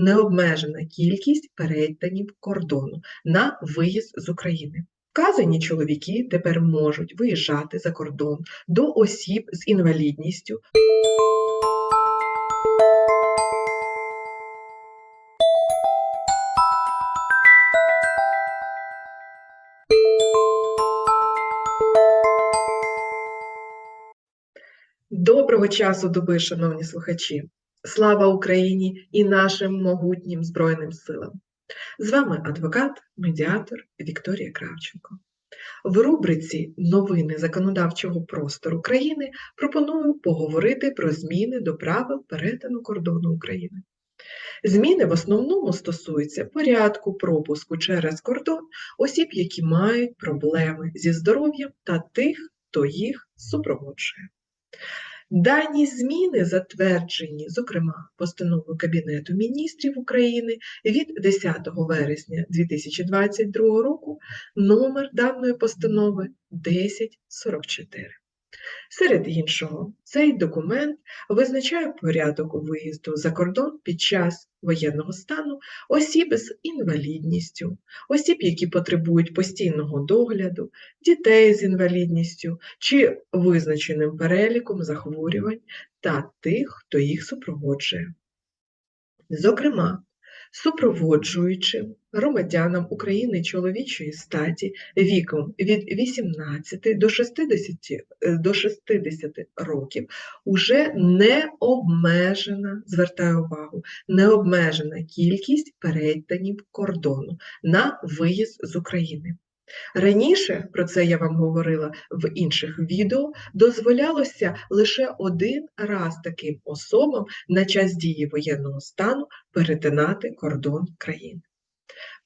необмежена кількість перетинів кордону на виїзд з України. Вказані чоловіки тепер можуть виїжджати за кордон до осіб з інвалідністю. Доброго часу доби, шановні слухачі! Слава Україні і нашим могутнім Збройним силам! З вами адвокат, медіатор Вікторія Кравченко. В рубриці Новини законодавчого простору країни пропоную поговорити про зміни до правил перетину кордону України. Зміни в основному стосуються порядку пропуску через кордон осіб, які мають проблеми зі здоров'ям та тих, хто їх супроводжує. Дані зміни затверджені, зокрема, постановою Кабінету міністрів України від 10 вересня 2022 року, номер даної постанови 1044. Серед іншого, цей документ визначає порядок виїзду за кордон під час воєнного стану осіб з інвалідністю, осіб, які потребують постійного догляду, дітей з інвалідністю чи визначеним переліком захворювань та тих, хто їх супроводжує. Зокрема, супроводжуючим громадянам України чоловічої статі віком від 18 до 60, е, до 60 років уже не обмежена, звертаю увагу, не обмежена кількість перетинів кордону на виїзд з України. Раніше, про це я вам говорила в інших відео, дозволялося лише один раз таким особам на час дії воєнного стану перетинати кордон країни.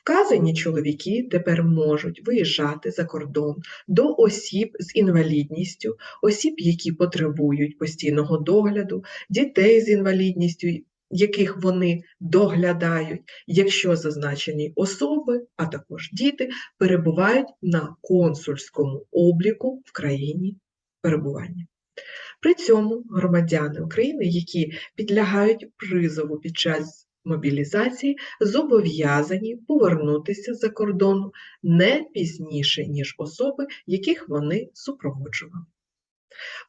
Вказані чоловіки тепер можуть виїжджати за кордон до осіб з інвалідністю, осіб, які потребують постійного догляду, дітей з інвалідністю яких вони доглядають, якщо зазначені особи, а також діти, перебувають на консульському обліку в країні перебування. При цьому громадяни України, які підлягають призову під час мобілізації, зобов'язані повернутися за кордону не пізніше, ніж особи, яких вони супроводжували.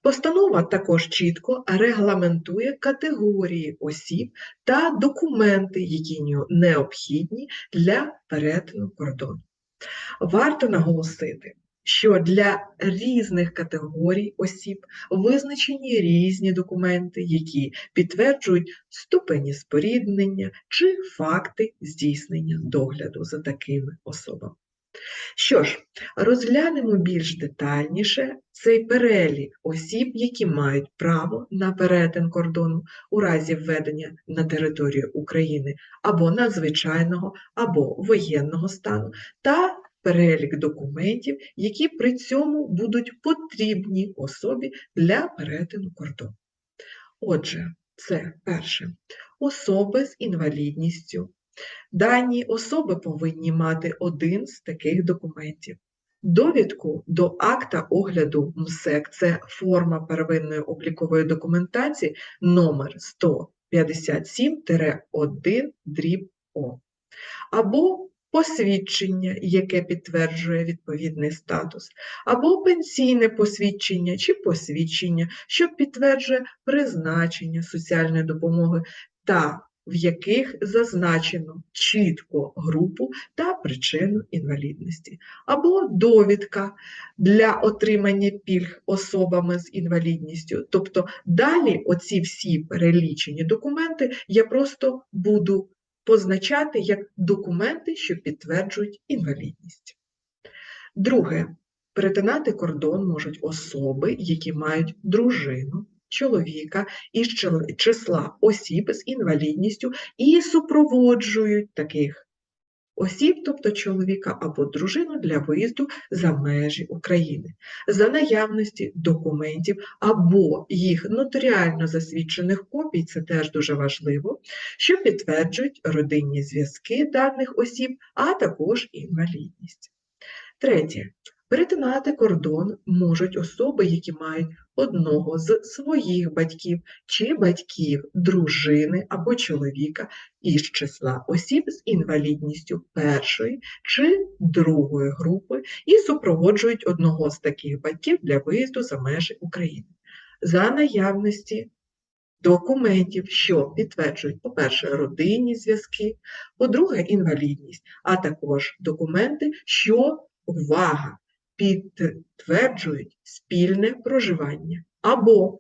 Постанова також чітко регламентує категорії осіб та документи, які необхідні для перетину кордону. Варто наголосити, що для різних категорій осіб визначені різні документи, які підтверджують ступені споріднення чи факти здійснення догляду за такими особами. Що ж, розглянемо більш детальніше цей перелік осіб, які мають право на перетин кордону у разі введення на територію України або надзвичайного, або воєнного стану, та перелік документів, які при цьому будуть потрібні особі для перетину кордону. Отже, це перше особи з інвалідністю. Дані особи повинні мати один з таких документів. Довідку до акта огляду МСЕК це форма первинної облікової документації номер 157-1 дріб О. Або посвідчення, яке підтверджує відповідний статус, або пенсійне посвідчення чи посвідчення, що підтверджує призначення соціальної допомоги та в яких зазначено чітко групу та причину інвалідності, або довідка для отримання пільг особами з інвалідністю. Тобто далі оці всі перелічені документи я просто буду позначати як документи, що підтверджують інвалідність. Друге, перетинати кордон можуть особи, які мають дружину, чоловіка із числа осіб з інвалідністю і супроводжують таких осіб, тобто чоловіка або дружину для виїзду за межі України, за наявності документів або їх нотаріально засвідчених копій, це теж дуже важливо, що підтверджують родинні зв'язки даних осіб, а також інвалідність. Третє Перетинати кордон можуть особи, які мають одного з своїх батьків чи батьків дружини або чоловіка із числа осіб з інвалідністю першої чи другої групи і супроводжують одного з таких батьків для виїзду за межі України. За наявності документів, що підтверджують, по-перше, родинні зв'язки, по-друге, інвалідність, а також документи, що увага підтверджують спільне проживання або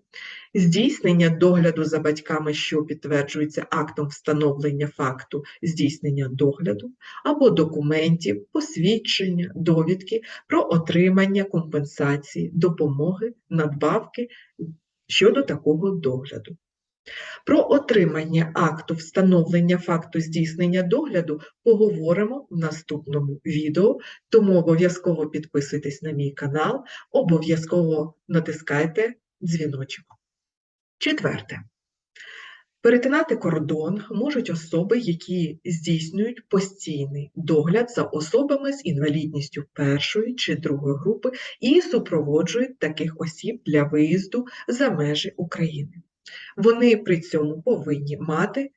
здійснення догляду за батьками, що підтверджується актом встановлення факту здійснення догляду, або документів, посвідчення, довідки про отримання компенсації, допомоги, надбавки щодо такого догляду. Про отримання акту встановлення факту здійснення догляду поговоримо в наступному відео, тому обов'язково підписуйтесь на мій канал, обов'язково натискайте дзвіночок. Четверте. Перетинати кордон можуть особи, які здійснюють постійний догляд за особами з інвалідністю першої чи другої групи і супроводжують таких осіб для виїзду за межі України. Вони при цьому повинні мати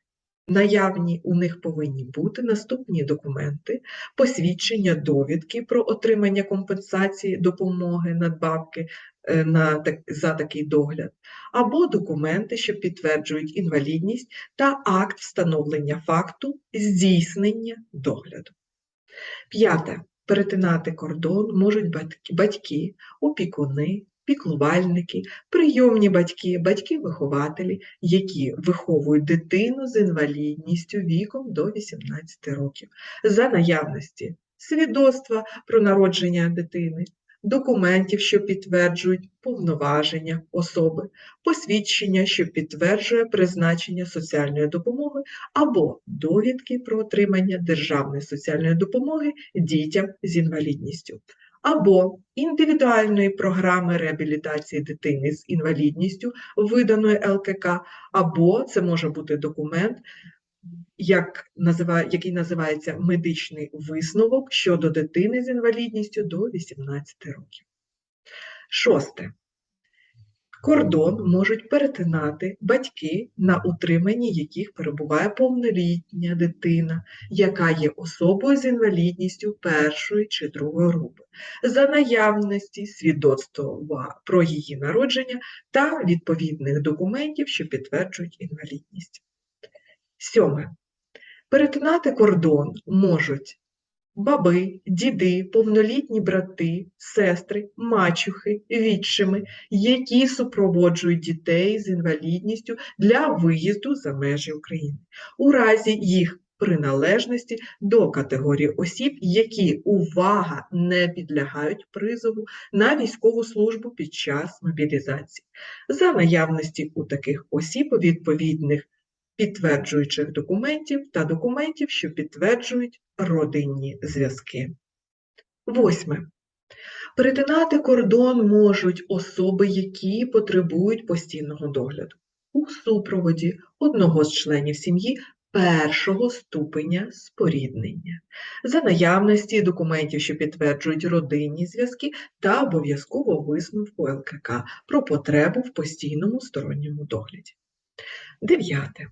наявні, у них повинні бути наступні документи, посвідчення довідки про отримання компенсації, допомоги, надбавки е, на, так, за такий догляд, або документи, що підтверджують інвалідність та акт встановлення факту здійснення догляду. П'яте. Перетинати кордон можуть батьки, опікуни, піклувальники, прийомні батьки, батьки-вихователі, які виховують дитину з інвалідністю віком до 18 років, за наявності свідоцтва про народження дитини, документів, що підтверджують повноваження особи, посвідчення, що підтверджує призначення соціальної допомоги, або довідки про отримання державної соціальної допомоги дітям з інвалідністю або індивідуальної програми реабілітації дитини з інвалідністю, виданої ЛКК, або це може бути документ, як називає, який називається медичний висновок щодо дитини з інвалідністю до 18 років. Шосте. Кордон можуть перетинати батьки, на утриманні яких перебуває повнолітня дитина, яка є особою з інвалідністю першої чи другої групи, за наявності свідоцтва про її народження та відповідних документів, що підтверджують інвалідність. Сьоме. Перетинати кордон можуть баби, діди, повнолітні брати, сестри, мачухи, відчими, які супроводжують дітей з інвалідністю для виїзду за межі України, у разі їх приналежності до категорії осіб, які увага не підлягають призову на військову службу під час мобілізації, за наявності у таких осіб відповідних підтверджуючих документів та документів, що підтверджують родинні зв'язки. Восьме. Перетинати кордон можуть особи, які потребують постійного догляду у супроводі одного з членів сім'ї першого ступеня споріднення, за наявності документів, що підтверджують родинні зв'язки, та обов'язково висновку ЛКК про потребу в постійному сторонньому догляді. Дев'яте.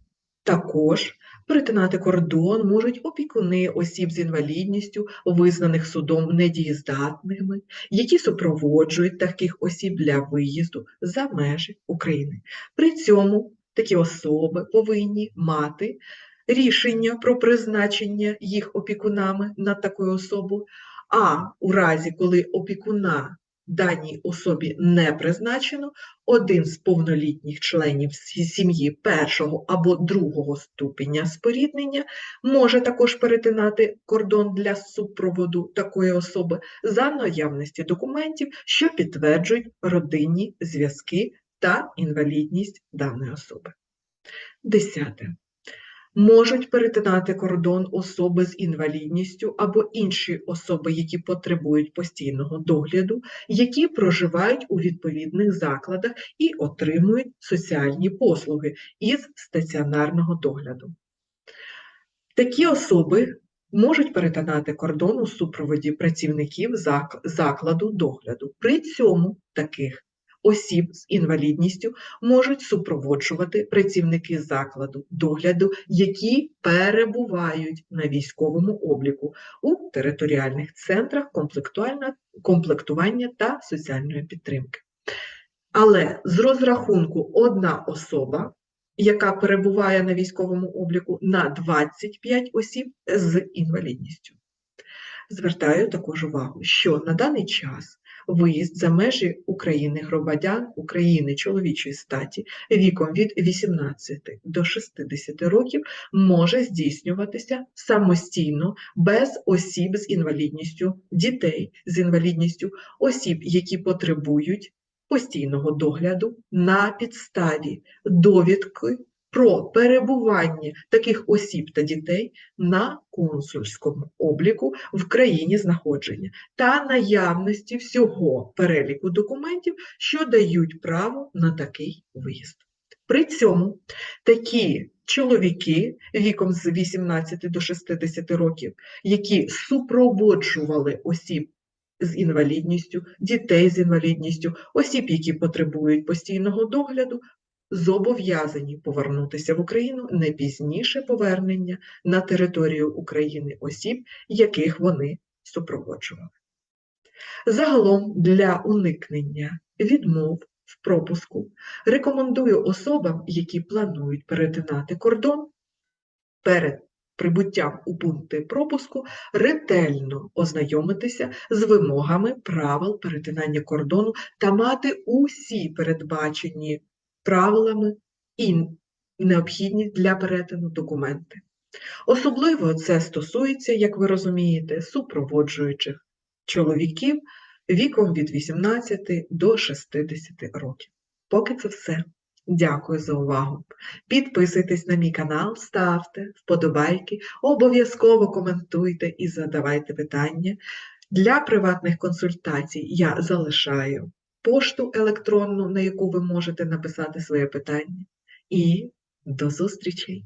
Також перетинати кордон можуть опікуни осіб з інвалідністю, визнаних судом недієздатними, які супроводжують таких осіб для виїзду за межі України. При цьому такі особи повинні мати рішення про призначення їх опікунами над такою особою, а у разі, коли опікуна даній особі не призначено, один з повнолітніх членів сім'ї першого або другого ступеня споріднення може також перетинати кордон для супроводу такої особи за наявності документів, що підтверджують родинні зв'язки та інвалідність даної особи. Десяте можуть перетинати кордон особи з інвалідністю або інші особи, які потребують постійного догляду, які проживають у відповідних закладах і отримують соціальні послуги із стаціонарного догляду. Такі особи можуть перетинати кордон у супроводі працівників закладу догляду. При цьому таких осіб з інвалідністю можуть супроводжувати працівники закладу догляду, які перебувають на військовому обліку у територіальних центрах комплектування та соціальної підтримки. Але з розрахунку одна особа, яка перебуває на військовому обліку на 25 осіб з інвалідністю. Звертаю також увагу, що на даний час виїзд за межі України громадян України чоловічої статі віком від 18 до 60 років може здійснюватися самостійно без осіб з інвалідністю, дітей з інвалідністю, осіб, які потребують постійного догляду на підставі довідки про перебування таких осіб та дітей на консульському обліку в країні знаходження та наявності всього переліку документів, що дають право на такий виїзд. При цьому такі чоловіки віком з 18 до 60 років, які супроводжували осіб з інвалідністю, дітей з інвалідністю, осіб, які потребують постійного догляду, зобов'язані повернутися в Україну не пізніше повернення на територію України осіб, яких вони супроводжували. Загалом для уникнення відмов в пропуску рекомендую особам, які планують перетинати кордон перед прибуттям у пункти пропуску ретельно ознайомитися з вимогами правил перетинання кордону та мати усі передбачені правилами і необхідні для перетину документи. Особливо це стосується, як ви розумієте, супроводжуючих чоловіків віком від 18 до 60 років. Поки це все. Дякую за увагу. Підписуйтесь на мій канал, ставте вподобайки, обов'язково коментуйте і задавайте питання. Для приватних консультацій я залишаю пошту електронну, на яку ви можете написати своє питання. І до зустрічей!